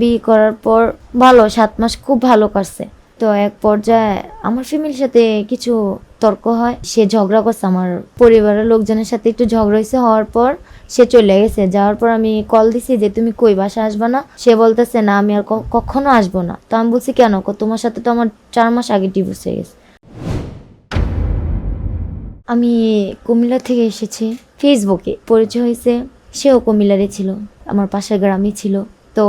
বিয়ে করার পর ভালো, সাত মাস খুব ভালো কাটছে। তো এক পর্যায়ে আমার ফ্যামিলির সাথে কিছু তর্ক হয়। সে ঝগড়া করছে, আমার পরিবারের লোকজনের সাথে একটু ঝগড়া হয়েছে, হওয়ার পর সে চলে গেছে। যাওয়ার পর আমি কল দিছি যে, তুমি কই বাসা আসবা না? সে বলতেছে, না, আমি আর কখনো আসব না। তো আমি বলছি, কেন? তোমার সাথে তো আমার চার মাস আগে ডিভোর্স হয়ে গেছে। আমি কুমিল্লা থেকে এসেছি। ফেসবুকে পরিচয় হয়েছে। সেও কুমিল্লারই ছিল, আমার পাশের গ্রামই ছিল। তো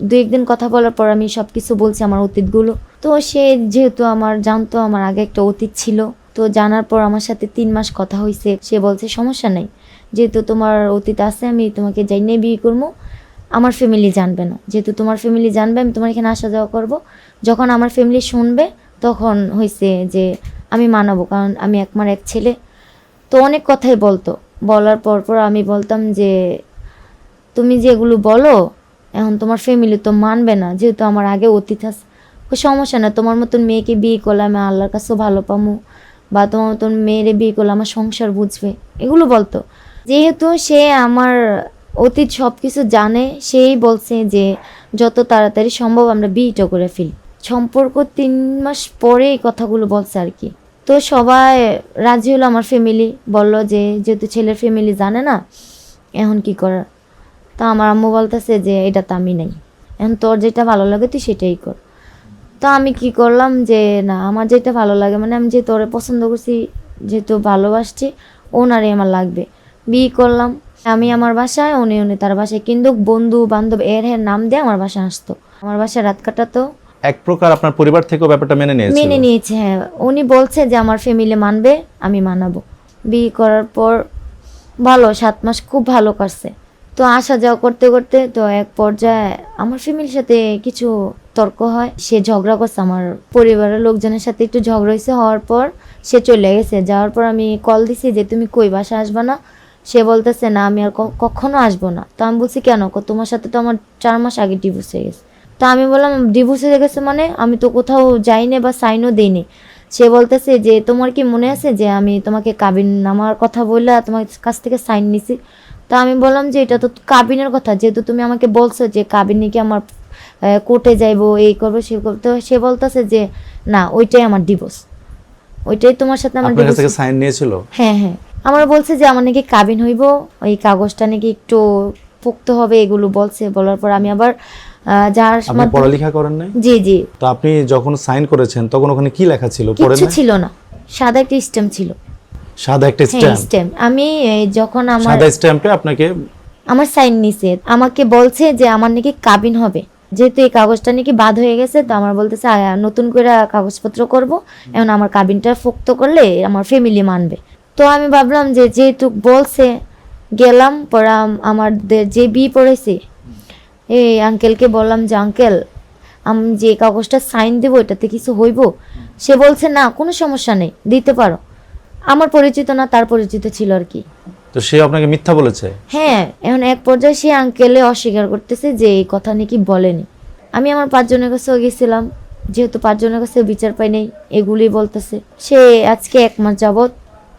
দু একদিন কথা বলার পর আমি সব কিছু বলছি আমার অতীতগুলো। তো সে যেহেতু আমার জানতো, আমার আগে একটা অতীত ছিল, তো জানার পর আমার সাথে তিন মাস কথা হয়েছে সে বলছে, সমস্যা নেই। যেহেতু তোমার অতীত আছে, আমি তোমাকে যাই নিয়ে বিয়ে করব আমার ফ্যামিলি জানবে না। যেহেতু তোমার ফ্যামিলি জানবে, আমি তোমার এখানে আসা যাওয়া করব। যখন আমার ফ্যামিলি শুনবে, তখন হয়েছে যে আমি মানাবো, কারণ আমি একমার এক ছেলে। তো অনেক কথাই বলতো। বলার পর পর আমি বলতাম যে, তুমি যেগুলো বলো এখন তোমার ফ্যামিলি তো মানবে না, যেহেতু আমার আগে অতীত আছে। সমস্যা না, তোমার মতন মেয়েকে বিয়ে করলে আমি আল্লাহর কাছেও ভালো পামু, বা তোমার মতন মেয়েরে বিয়ে করলে আমার সংসার বুঝবে, এগুলো বলতো। যেহেতু সে আমার অতীত সব কিছু জানে, সেই বলছে যে যত তাড়াতাড়ি সম্ভব আমরা বিয়েটা করে ফেলি। সম্পর্ক তিন মাস পরে এই কথাগুলো বলছে আর কি। তো সবাই রাজি হলো আমার ফ্যামিলি বলল যে যেহেতু ছেলের ফ্যামিলি জানে না, এখন কি করার? তা আমার আম্মু বলতেছে যে এটা তো আমি নাই। এখন তোর যেটা ভালো লাগে তুই সেটাই কর। তো আমি কি করলাম যে না আমার যেটা ভালো লাগে মানে আমি যে তোরে পছন্দ করছি যেহেতু ভালোবাসছি ওনারই আমার লাগবে। বিয়ে করলাম। আমি আমার বাসায় উনি উনি তার বাসায় কিন্তু বন্ধু বান্ধব এর হের নাম দিয়ে আমার বাসায় আসতো। আমার বাসায় রাত কাটাতো। এক প্রকার আপনার পরিবার থেকেও ব্যাপারটা মেনে নিয়েছিল। মেনে নিয়েছে হ্যাঁ। উনি বলছে যে আমার ফ্যামিলি মানবে আমি মানাবো। বিয়ে করার পর ভালো সাত মাস খুব ভালো কাটছে। তো আসা যাওয়া করতে করতে তো এক পর্যায়ে আমার ফ্যামিলির সাথে কিছু তর্ক হয়। সে ঝগড়া করছে, আমার পরিবারের লোকজনের সাথে একটু ঝগড়া হয়েছে। হওয়ার পর সে চলে গেছে। যাওয়ার পর আমি কল দিছি যে, তুমি কই বাসা আসবা না? সে বলতেছে, না, আমি আর কখনো আসব না। তো আমি বলছি, কেন? তোমার সাথে তো আমার চার মাস আগে ডিভোর্স হয়ে গেছে। তো আমি বললাম ডিভোর্স হয়ে গেছে মানে? আমি তো কোথাও যাইনি বা সাইনও দিইনি সে বলতেছে যে, তোমার কি মনে আছে যে, আমি তোমাকে কাবিন নামার কথা বললে, তোমার কাছ থেকে সাইন নিছি? তা আমি বললাম যে এটা তো কাবিনের কথা যেহেতু তুমি আমাকে বলছো যে কাবিন নাকি আমার কোর্টে যাইবো এই করব সে করব তো সে বলতেছে যে না ওইটাই আমার ডিভোর্স ওইটাই তোমার সাথে আমার থেকে সাইন নিয়েছিল? হ্যাঁ হ্যাঁ। আমার বলছে যে আমার নাকি কাবিন হইব ওই কাগজটা নাকি একটু পোক্ত হবে এগুলো বলছে বলার পর আমি আবার যার আপনি পড়ালেখা করেন নাই? জি জি। তো আপনি যখন সাইন করেছেন তখন ওখানে কি লেখা ছিল? কিচ্ছু না ছিল না। সাদা একটা স্ট্যাম্প ছিল। সাদা একটা স্ট্যাম্প স্ট্যাম্প আমি যখন আমার সাদা স্ট্যাম্পে আপনাকে আমার সাইন নিছে। আমাকে বলছে যে আমার নাকি কাবিন হবে। যেহেতু এই কাগজটা নাকি বাদ হয়ে গেছে তো আমার বলতেছে নতুন করে কাগজপত্র করব। এখন আমার কাবিনটা ফুক্ত করলে আমার ফ্যামিলি মানবে। তো আমি ভাবলাম যে যেহেতু বলছে গেলাম পরে আম- আমাদের যে বিয়ে পড়েছে এই আঙ্কেলকে বললাম যে আঙ্কেল আমি যে কাগজটা সাইন দেবো এটাতে কিছু হইব? সে বলছে না কোনো সমস্যা নেই দিতে পারো। আমার পরিচিত না তার পরিচিত ছিল আর কি। তো সে আপনাকে মিথ্যা বলেছে? হ্যাঁ এখন এক পর্যায়ে সে আঙ্কেলে অস্বীকার করতেছে যে এই কথা নাকি বলেনি। আমি আমার পাঁচজনের কাছেও গেছিলাম যেহেতু পাঁচজনের কাছে বিচার পাই নাই এগুলি বলতেছে। সে আজকে এক মাস যাবৎ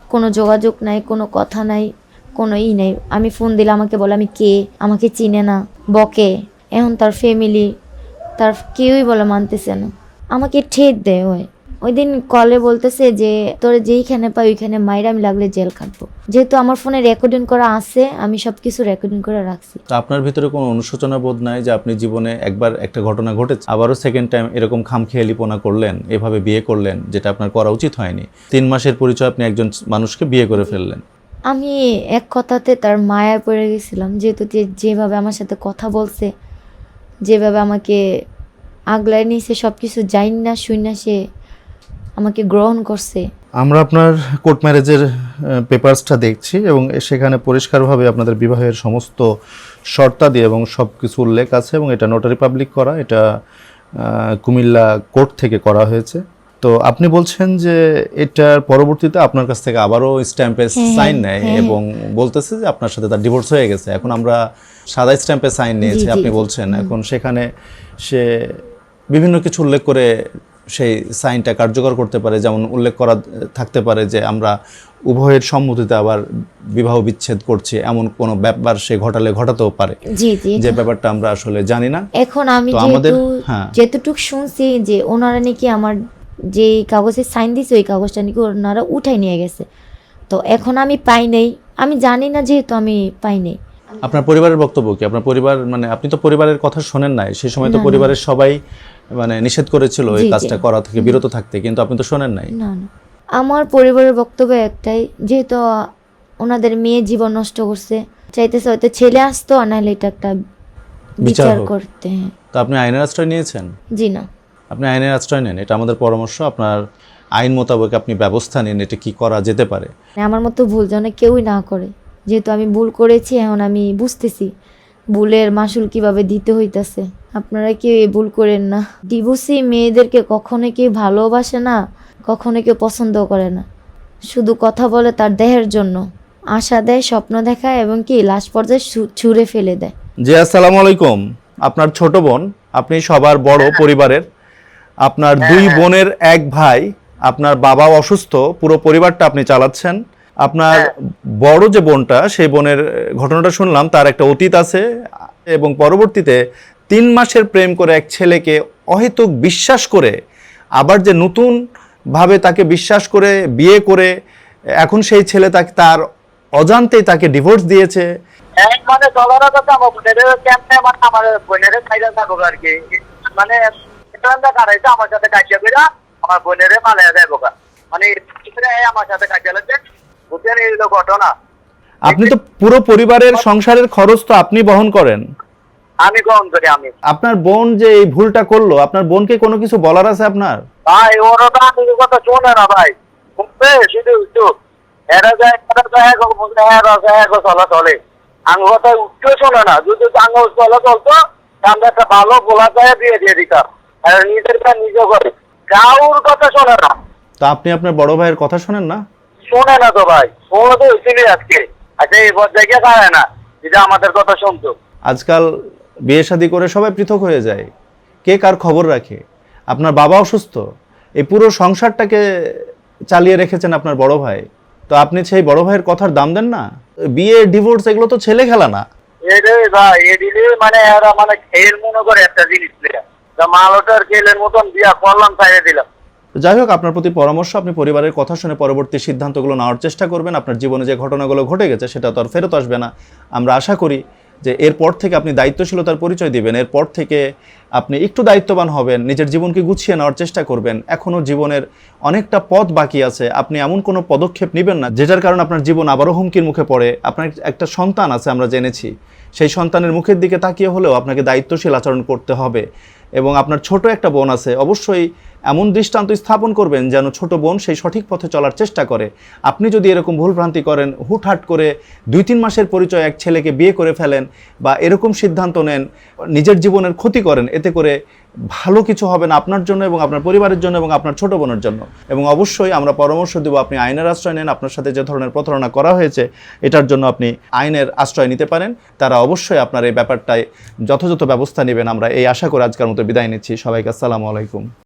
কোনো যোগাযোগ নাই কোনো কথা নাই কোনো ই নাই। আমি ফোন দিলে আমাকে বলে আমি কে? আমাকে চিনে না বকে? এখন তার ফ্যামিলি তার কেউই বলে মানতেছে না। আমাকে ঠেট দেয় ওই। ওই দিন কলে বলতেছে যে তোর যেইখানে পাই ওইখানে মাইরা আমি লাগলে জেল খাটবো। যেহেতু আমার ফোনে রেকর্ডিং করা আছে আমি সব কিছু রেকর্ডিং করে রাখছি। তো আপনার ভিতরে কোনো অনুশোচনা বোধ নাই যে আপনি জীবনে একবার একটা ঘটনা ঘটেছে? আবারও সেকেন্ড টাইম এরকম খামখেয়ালিপনা করলেন এভাবে বিয়ে করলেন যেটা আপনার করা উচিত হয়নি। তিন মাসের পরিচয় আপনি একজন মানুষকে বিয়ে করে ফেললেন। আমি এক কথাতে তার মায়া পড়ে গেছিলাম যেহেতু যেভাবে আমার সাথে কথা বলছে যেভাবে আমাকে আগলায় নিয়েছে সব কিছু যাই না শুই না সে আমাকে গ্রহণ করছে। আমরা আপনার কোর্ট ম্যারেজের পেপারসটা দেখছি এবং সেখানে পরিষ্কারভাবে আপনাদের বিবাহের সমস্ত শর্তাদি এবং সব কিছু উল্লেখ আছে এবং এটা নোটারি পাবলিক করা এটা কুমিল্লা কোর্ট থেকে করা হয়েছে। তো আপনি বলছেন যে এটার পরবর্তীতে আপনার কাছ থেকে আবারও স্ট্যাম্পে সাইন নেয় হ্যাঁ। এবং বলতেছে যে আপনার সাথে তার ডিভোর্স হয়ে গেছে। এখন আমরা সাদা স্ট্যাম্পে সাইন নিয়েছি আপনি বলছেন। এখন সেখানে সে বিভিন্ন কিছু উল্লেখ করে সেই সাইনটা কার্যকর করতে পারে যেমন উল্লেখ করা থাকতে পারে যে আমরা উভয়ের সম্মতিতে আবার বিবাহ বিচ্ছেদ করছি এমন কোনো ব্যাপার সে ঘটালে ঘটাতেও পারে। জি জি যে ব্যাপারটা আমরা আসলে জানি না। এখন আমি আমাদের হ্যাঁ। যেতটুক শুনছি যে ওনারা নাকি আমার যে কাগজে সাইন দিছে ওই কাগজটা নাকি ওনারা উঠাই নিয়ে গেছে। তো এখন আমি পাই নাই। আমি জানি না যেহেতু আমি পাই নাই। আপনার পরিবারের বক্তব্য কি? আপনার পরিবার মানে আপনি তো পরিবারের কথা শোনেন নাই সেই সময় তো পরিবারের সবাই মানে নিষেধ করেছিল এই। কাজটা করা থেকে বিরত থাকতে কিন্তু আপনি তো শোনেন নাই। না না। আমার পরিবারের বক্তব্য একটাই যেহেতু ওনাদের মেয়ে জীবন নষ্ট করছে চাইতেছে হয়তো ছেলে আসতো আর নাহলে এটা একটা বিচার করতে। তো আপনি আইনের আশ্রয় নিয়েছেন? জি না। আপনি আইনের আশ্রয় নেন এটা আমাদের পরামর্শ আপনার আইন মোতাবেক আপনি ব্যবস্থা নিন এটা কি করা যেতে পারে? আমার মতো ভুল যেন কেউই না করে। যেহেতু আমি ভুল করেছি এখন আমি বুঝতেছি। ভুলের মাসুল কীভাবে দিতে হইতাছে। আপনারা কেউ এই ভুল করেন না। ডিভোর্সি মেয়েদেরকে কখনো কেউ ভালোবাসে না কখনো কেউ পছন্দ করে না। শুধু কথা বলে তার দেহের জন্য। আশা দেয় স্বপ্ন দেখায় এবং কি লাশ পর্যায়ে ছুঁড়ে ফেলে দেয়। জি আসসালামু আলাইকুম। আপনার ছোট বোন আপনি সবার বড় পরিবারের। আপনার দুই বোনের এক ভাই আপনার বাবা অসুস্থ পুরো পরিবারটা আপনি চালাচ্ছেন। আপনার বড় যে বোনটা সেই বোনের ঘটনাটা শুনলাম তার একটা অতীত আছে এবং পরবর্তীতে তিন মাসের প্রেম করে এক ছেলেকে অহেতুক বিশ্বাস করে আবার যে নতুন ভাবে তাকে বিশ্বাস করে বিয়ে করে এখন সেই ছেলে তাকে তার অজান্তেই তাকে ডিভোর্স দিয়েছে। এক মানে কথা আমার কেমনে মানে আমার খাইলে আর কি। মানে আমার সাথে আমার মানে আমার সাথে লাগছে এই হলো ঘটনা। আপনি তো পুরো পরিবারের সংসারের খরচ তো আপনি বহন করেন। আমি গ্রহণ করি আমি। আপনার বোন যে এই ভুলটা করল আপনার বোনকে কোনো কিছু বলার আছে আপনার? ভাই ওরা তো আমি কথা শোনে না ভাই। বুঝবে শুধু একটু। এরা যায় এরা যায় এক এক চলা চলে। আঙ্গ কথা উঠতে শোনে না। যদি আঙ্গ চলা চলতো আমরা একটা ভালো গোলা যায় বিয়ে দিয়ে দিতাম। নিজে করে। কাউর কথা শোনে না। তা আপনি আপনার বড় ভাইয়ের কথা শোনেন না? শোনে না তো ভাই শোনো তো হয়েছিল আজকে। আচ্ছা এই পর্যায়ে পারে না যেটা আমাদের কথা শুনতো। আজকাল বিয়ে শাদী করে সবাই পৃথক হয়ে যায়। কে কার খবর রাখে? আপনার বাবা অসুস্থ এই পুরো সংসারটাকে চালিয়ে রেখেছেন আপনার বড় ভাই। তো আপনি সেই বড় ভাইয়ের কথার দাম দেন না? বিয়ে ডিভোর্স এগুলো তো ছেলে খেলা না। এরে ভাই এদিকে মানে এরা মানে খেল মনে করে একটা জিনিস মালটার খেলের মতন বিয়া করলাম ছাইড়ে দিলাম। যাই হোক, আপনার প্রতি পরামর্শ, আপনি পরিবারের কথা শুনে পরবর্তী সিদ্ধান্তগুলো নেওয়ার চেষ্টা করবেন। আপনার জীবনে যে ঘটনাগুলো ঘটে গেছে, সেটা তো আর ফেরত আসবে না। আমরা আশা করি যে এরপর থেকে আপনি দায়িত্বশীলতার পরিচয় দিবেন। এরপর থেকে আপনি একটু দায়িত্ববান হবেন, নিজের জীবনকে গুছিয়ে নেওয়ার চেষ্টা করবেন। এখনও জীবনের অনেকটা পথ বাকি আছে। আপনি এমন কোনো পদক্ষেপ নেবেন না, যেটার কারণে আপনার জীবন আবারও হুমকির মুখে পড়ে। আপনার একটা সন্তান আছে, আমরা জেনেছি। সেই সন্তানের মুখের দিকে তাকিয়ে হলেও আপনাকে দায়িত্বশীল আচরণ করতে হবে। এবং আপনার ছোট একটা বোন আছে, অবশ্যই এমন দৃষ্টান্ত স্থাপন করবেন যেন ছোট বোন সেই সঠিক পথে চলার চেষ্টা করে। আপনি যদি এরকম ভুলভ্রান্তি করেন, হুটহাট করে দুই তিন মাসের পরিচয় এক ছেলেকে বিয়ে করে ফেলেন বা এরকম সিদ্ধান্ত নেন, নিজের জীবনের ক্ষতি করেন, এতে করে ভালো কিছু হবে না আপনার জন্য এবং আপনার পরিবারের জন্য এবং আপনার ছোট বোনের জন্য। এবং অবশ্যই আমরা পরামর্শ দেব, আপনি আইনের আশ্রয় নেন, আপনার সাথে যে ধরনের প্রতারণা করা হয়েছে, এটার জন্য আপনি আইনের আশ্রয় নিতে পারেন। তারা অবশ্যই আপনার এই ব্যাপারটায় যথাযথ ব্যবস্থা নেবেন। আমরা এই আশা করে আজকের মতো বিদায় নিচ্ছি। সবাইকে আসসালামু আলাইকুম।